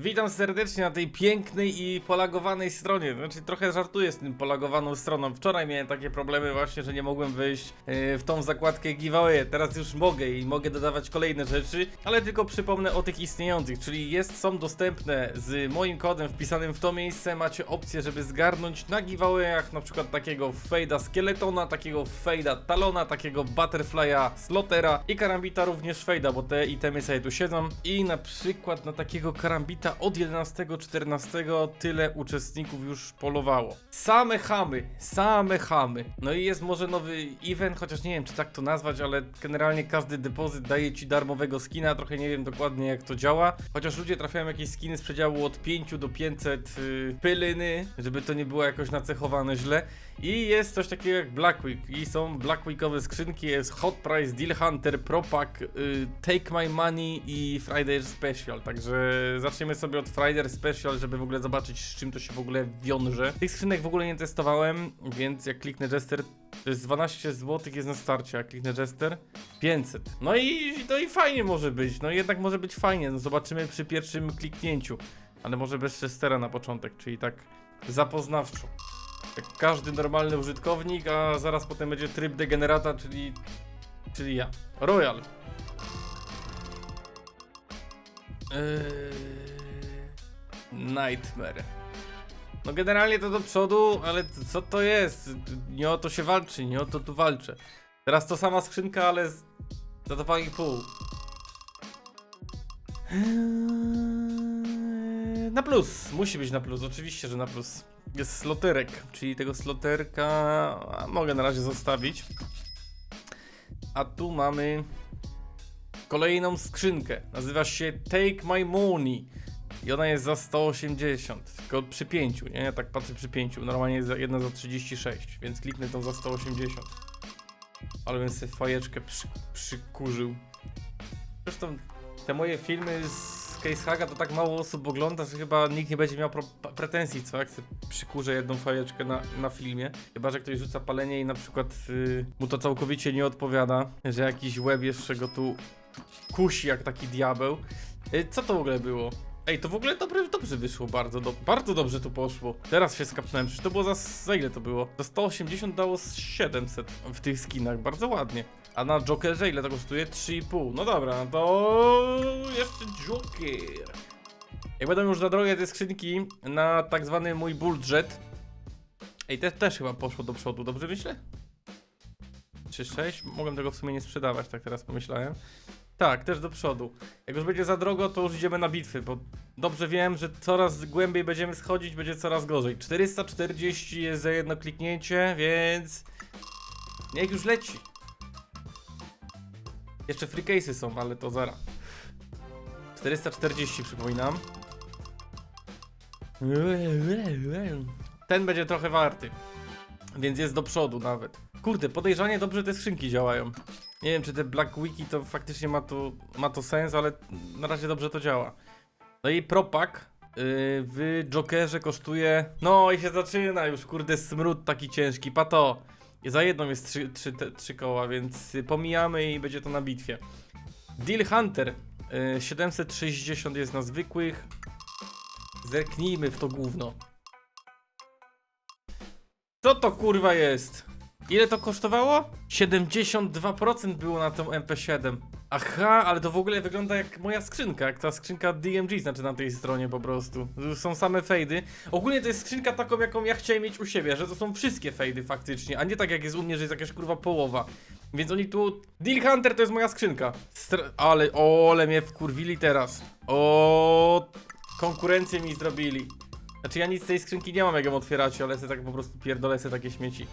Witam serdecznie na tej pięknej i polagowanej stronie. Znaczy, trochę żartuję z tym polagowaną stroną. Wczoraj miałem takie problemy właśnie, że nie mogłem wejść e, w tą zakładkę giveaway. Teraz już mogę i mogę dodawać kolejne rzeczy, ale tylko przypomnę o tych istniejących, czyli jest, są dostępne z moim kodem wpisanym w to miejsce. Macie opcję, żeby zgarnąć na giveawayach na przykład takiego fejda skeletona, takiego fejda talona, takiego butterfly'a slotera i karambita również fejda, bo te itemy sobie tu siedzą. I na przykład na takiego karambita od 11-14 tyle uczestników już polowało. Same chamy, same chamy. No i jest może nowy event, chociaż nie wiem czy tak to nazwać, ale generalnie każdy depozyt daje ci darmowego skina, trochę nie wiem dokładnie jak to działa. Chociaż ludzie trafiają jakieś skiny z przedziału od 5 do 500 yy, żeby to nie było jakoś nacechowane źle. I jest coś takiego jak Black Week i są Black Weekowe skrzynki, jest Hot Price, Deal Hunter, Propack, y, Take My Money i Friday Special, także zaczniemy sobie od Friday Special, żeby w ogóle zobaczyć z czym to się w ogóle wiąże. Tych skrzynek w ogóle nie testowałem, więc jak kliknę Jester, to jest 12 zł jest na starcie, a kliknę Jester 500. No i, no i fajnie może być, no jednak może być fajnie, no zobaczymy przy pierwszym kliknięciu, ale może bez Chestera na początek, czyli tak zapoznawczo. Jak każdy normalny użytkownik, a zaraz potem będzie tryb degenerata, czyli, czyli ja. Royal. Eee, Nightmare. No generalnie to do przodu, ale co to jest? Nie o to się walczy, nie o to tu walczę. Teraz to sama skrzynka, ale z- za 2,5. Eee, Na plus, musi być na plus, oczywiście, że na plus. Jest sloterek, czyli tego sloterka mogę na razie zostawić. A tu mamy kolejną skrzynkę. Nazywa się Take My Money. I ona jest za 180, tylko przy 5, nie? Ja tak patrzę przy 5. Normalnie jest jedna za 36, więc kliknę tą za 180. Ale bym sobie fajeczkę przy, przykurzył. Zresztą te moje filmy z Case Haga to tak mało osób ogląda, że chyba nikt nie będzie miał pretensji, co? Jak sobie przykurzę jedną fajeczkę na, na filmie. Chyba, że ktoś rzuca palenie i na przykład y, mu to całkowicie nie odpowiada, że jakiś łeb jeszcze go tu kusi jak taki diabeł. Y, co to w ogóle było? Ej, to w ogóle dobrze, dobrze wyszło, bardzo, do, bardzo dobrze tu poszło. Teraz się skapnąłem, przecież to było za, za ile to było? Za 180 dało z 700 w tych skinach, bardzo ładnie. A na Jokerze ile to kosztuje? 3,5. No dobra, no to jeszcze Joker. Jak będą już za drogie te skrzynki na tak zwany mój budżet. Ej, te też chyba poszło do przodu, dobrze myślę? Czy 6? Mogłem tego w sumie nie sprzedawać, tak teraz pomyślałem. Tak, też do przodu. Jak już będzie za drogo, to już idziemy na bitwy, bo dobrze wiem, że coraz głębiej będziemy schodzić, będzie coraz gorzej. 440 jest za jedno kliknięcie, więc niech już leci. Jeszcze free są, ale to zara. 440 przypominam. Ten będzie trochę warty. Więc jest do przodu nawet. Kurde, podejrzanie dobrze te skrzynki działają. Nie wiem, czy te Black Wiki to faktycznie ma to, ma to sens, ale na razie dobrze to działa. No i Propak yy, w Jokerze kosztuje. No i się zaczyna już, kurde, smród taki ciężki. Pato. I za jedną jest trzy, trzy, te, trzy koła, więc pomijamy i będzie to na bitwie. Deal Hunter yy, 760 jest na zwykłych. Zerknijmy w to gówno. Co to kurwa jest? Ile to kosztowało? 72% było na tą MP7. Aha, ale to w ogóle wygląda jak moja skrzynka, jak ta skrzynka DMG, znaczy na tej stronie po prostu. Są same fejdy. Ogólnie to jest skrzynka taką, jaką ja chciałem mieć u siebie, że to są wszystkie fejdy faktycznie, a nie tak jak jest u mnie, że jest jakaś kurwa połowa. Więc oni tu... Deal Hunter to jest moja skrzynka. Str ale, o, ale mnie wkurwili teraz. O, konkurencję mi zrobili. Znaczy ja nic z tej skrzynki nie mam jak ją otwierać, ale se tak po prostu pierdolę se takie śmieci.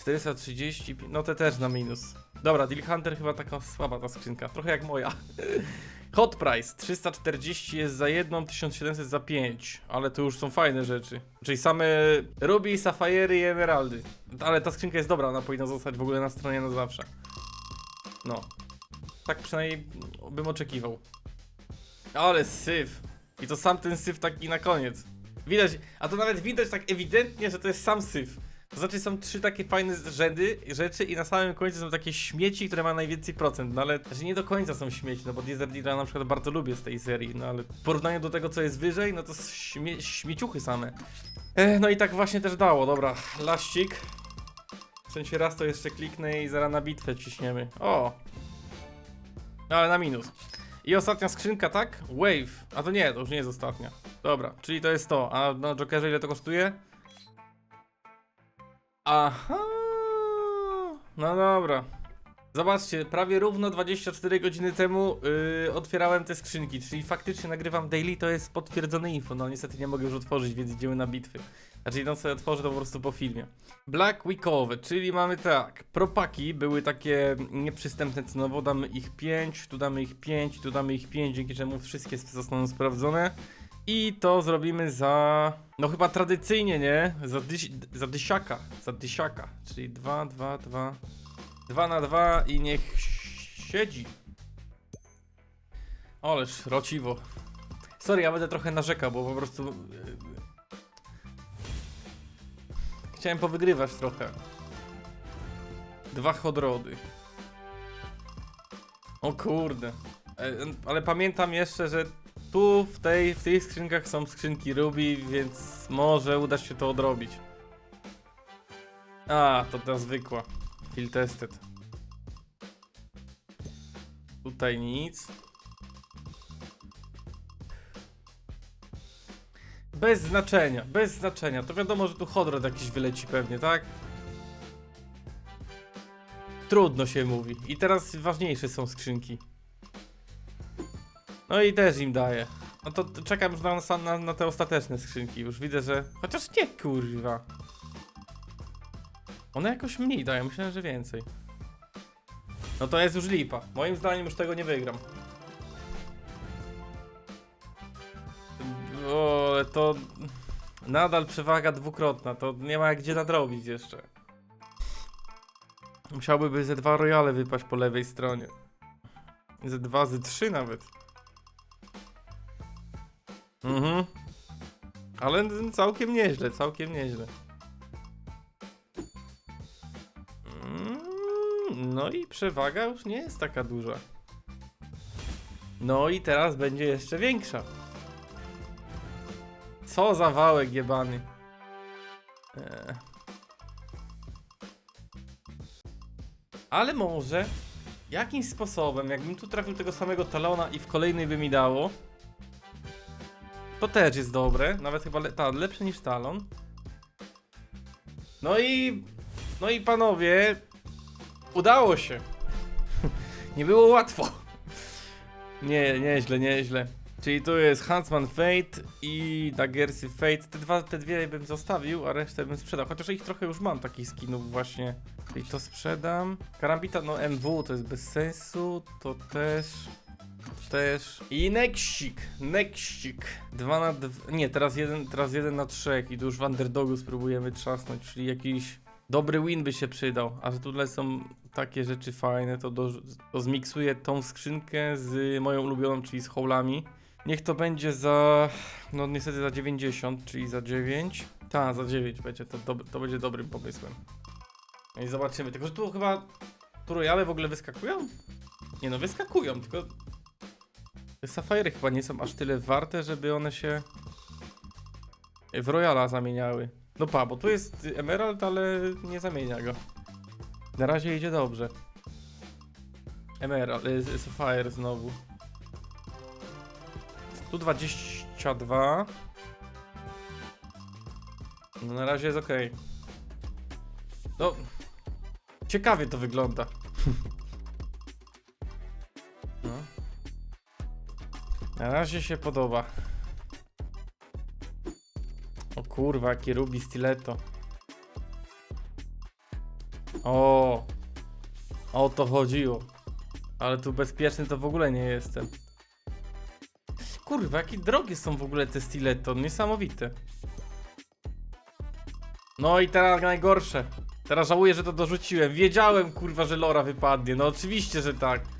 430, no te też na minus. Dobra, Deal Hunter chyba taka słaba ta skrzynka, trochę jak moja. Hot Price 340 jest za jedną, 1700 za 5, ale to już są fajne rzeczy. Czyli same Ruby, Safajery i Emeraldy. Ale ta skrzynka jest dobra, ona powinna zostać w ogóle na stronie na zawsze. No. Tak przynajmniej bym oczekiwał. Ale syf. I to sam ten syf taki na koniec. Widać, a to nawet widać tak ewidentnie, że to jest sam syf. Znaczy są trzy takie fajne rzędy rzeczy i na samym końcu są takie śmieci, które ma najwięcej procent, no ale znaczy nie do końca są śmieci, no bo Desert Eagle'a na przykład bardzo lubię z tej serii, no ale w porównaniu do tego co jest wyżej, no to śmie śmieciuchy same. E, no i tak właśnie też dało, dobra, laścik. W sensie raz to jeszcze kliknę i zaraz na bitwę ciśniemy. O! No ale na minus. I ostatnia skrzynka, tak? Wave. A to nie, to już nie jest ostatnia. Dobra, czyli to jest to. A na Jokerze ile to kosztuje? Aha. No dobra. Zobaczcie, prawie równo 24 godziny temu yy, otwierałem te skrzynki, czyli faktycznie nagrywam daily, to jest potwierdzone info. No niestety nie mogę już otworzyć, więc idziemy na bitwy. Znaczy jedną sobie otworzę to po prostu po filmie. Black Weekowe, czyli mamy tak, propaki były takie nieprzystępne cenowo, damy ich 5, tu damy ich 5, tu damy ich 5, dzięki czemu wszystkie zostaną sprawdzone. I to zrobimy za, no chyba tradycyjnie, nie? Za, dyś, za dysiaka, za dysiaka, czyli 2, 2, 2, 2 na 2 i niech siedzi. Oleż, rociwo. Sorry, ja będę trochę narzekał, bo po prostu... yy, Chciałem powygrywać trochę. Dwa chodrody. O kurde. E, Ale pamiętam jeszcze, że tu w tej, w tych skrzynkach są skrzynki Ruby, więc może uda się to odrobić. A, to ta zwykła. Field tested. Tutaj nic. Bez znaczenia, bez znaczenia. To wiadomo, że tu Hodrod jakiś wyleci pewnie, tak? Trudno się mówi. I teraz ważniejsze są skrzynki. No i też im daję. No to czekam już na, na, na te ostateczne skrzynki. Już widzę, że... Chociaż nie, kurwa. One jakoś mniej dają, myślałem, że więcej. No to jest już lipa. Moim zdaniem już tego nie wygram. O, ale to... Nadal przewaga dwukrotna, to nie ma gdzie nadrobić jeszcze. Musiałby ze dwa royale wypaść po lewej stronie. Ze dwa, ze trzy nawet. Mhm. Ale całkiem nieźle, całkiem nieźle. Mm, No i przewaga już nie jest taka duża. No i teraz będzie jeszcze większa. Co za wałek jebany. Eee. Ale może jakimś sposobem, jakbym tu trafił tego samego talona i w kolejnej by mi dało, to też jest dobre, nawet chyba le ta, lepsze niż talon. No i, no i panowie, udało się. Nie było łatwo. Nie, nieźle, nieźle. Czyli tu jest Huntsman Fate i Daggersy Fate. Te, dwa, te dwie bym zostawił, a resztę bym sprzedał. Chociaż ich trochę już mam takich skinów właśnie. Czyli to sprzedam. Karambita, no MW to jest bez sensu. To też. Też. I Nexik. Nexik. Dwa na dwa. Nie, teraz jeden, teraz jeden na trzech. I tu już w underdogu spróbujemy trzasnąć. Czyli jakiś dobry win by się przydał. A że tutaj są takie rzeczy fajne, to, do, to zmiksuję tą skrzynkę z moją ulubioną, czyli z hołami. Niech to będzie za. No niestety za 90, czyli za 9. Tak, za 9 będzie. To, to, to będzie dobrym pomysłem. No I zobaczymy. Tylko, że tu chyba. Tu royale w ogóle wyskakują? Nie no, wyskakują, tylko. Te chyba nie są aż tyle warte, żeby one się. W royala zamieniały. No pa, bo tu jest emerald, ale nie zamienia go. Na razie idzie dobrze. Emerald, y, Sapphire znowu. Tu 22. No na razie jest ok. No. Ciekawie to wygląda. Na razie się podoba. O kurwa, jaki rubi stiletto. O. O to chodziło. Ale tu bezpieczny to w ogóle nie jestem. Kurwa, jakie drogie są w ogóle te stiletto, niesamowite. No i teraz najgorsze. Teraz żałuję, że to dorzuciłem. Wiedziałem, kurwa, że Lora wypadnie. No oczywiście, że tak.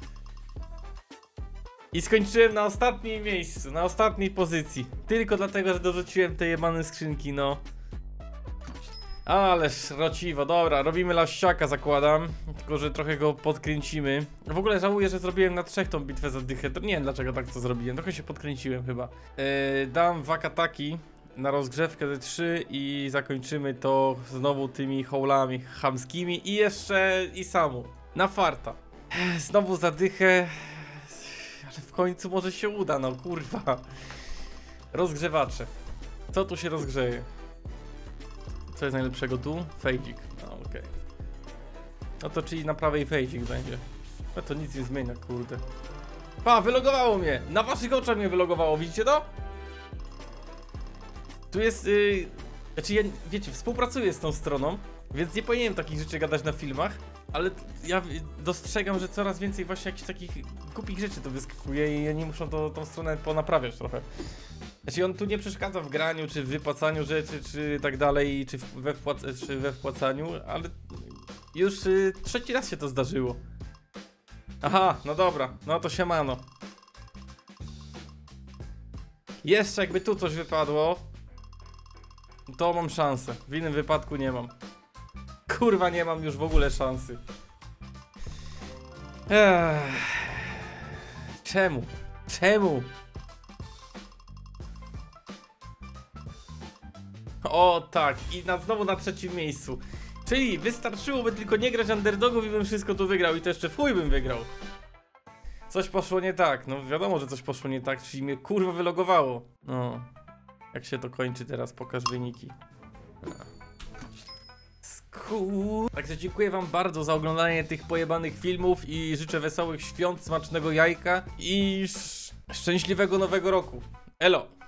I skończyłem na ostatnim miejscu, na ostatniej pozycji. Tylko dlatego, że dorzuciłem te jebane skrzynki, no. Ale szrociwo, dobra, robimy laściaka zakładam, tylko że trochę go podkręcimy. W ogóle żałuję, że zrobiłem na trzech tą bitwę za dychę, nie wiem dlaczego tak to zrobiłem, trochę się podkręciłem chyba. Yy, dam wakataki na rozgrzewkę ze 3 i zakończymy to znowu tymi hołami chamskimi i jeszcze i samu. Na farta. Znowu zadychę, ale w końcu może się uda, no kurwa. Rozgrzewacze. Co tu się rozgrzeje? Co jest najlepszego tu? Fejdzik. No okej. No to czyli na prawej fejdzik będzie. No to nic nie zmienia, kurde. Pa, wylogowało mnie! Na waszych oczach mnie wylogowało, widzicie to? Tu jest, yy... Znaczy ja, wiecie, współpracuję z tą stroną, więc nie powinienem takich rzeczy gadać na filmach, ale ja dostrzegam, że coraz więcej właśnie jakichś takich głupich rzeczy to wyskakuje i oni muszą to, tą stronę ponaprawiać trochę. Znaczy on tu nie przeszkadza w graniu, czy w wypłacaniu rzeczy, czy tak dalej, czy we, wpłac- czy we wpłacaniu, ale już y, trzeci raz się to zdarzyło. Aha, no dobra, no to siemano. Jeszcze jakby tu coś wypadło, to mam szansę. W innym wypadku nie mam. Kurwa, nie mam już w ogóle szansy. Ech. Czemu? Czemu? O tak, i na, znowu na trzecim miejscu. Czyli wystarczyłoby tylko nie grać underdogów i bym wszystko tu wygrał i to jeszcze w chuj bym wygrał. Coś poszło nie tak, no wiadomo, że coś poszło nie tak, czyli mnie kurwa wylogowało. No, jak się to kończy teraz, pokaż wyniki. Także dziękuję wam bardzo za oglądanie tych pojebanych filmów i życzę wesołych świąt, smacznego jajka i sz- szczęśliwego nowego roku. Elo!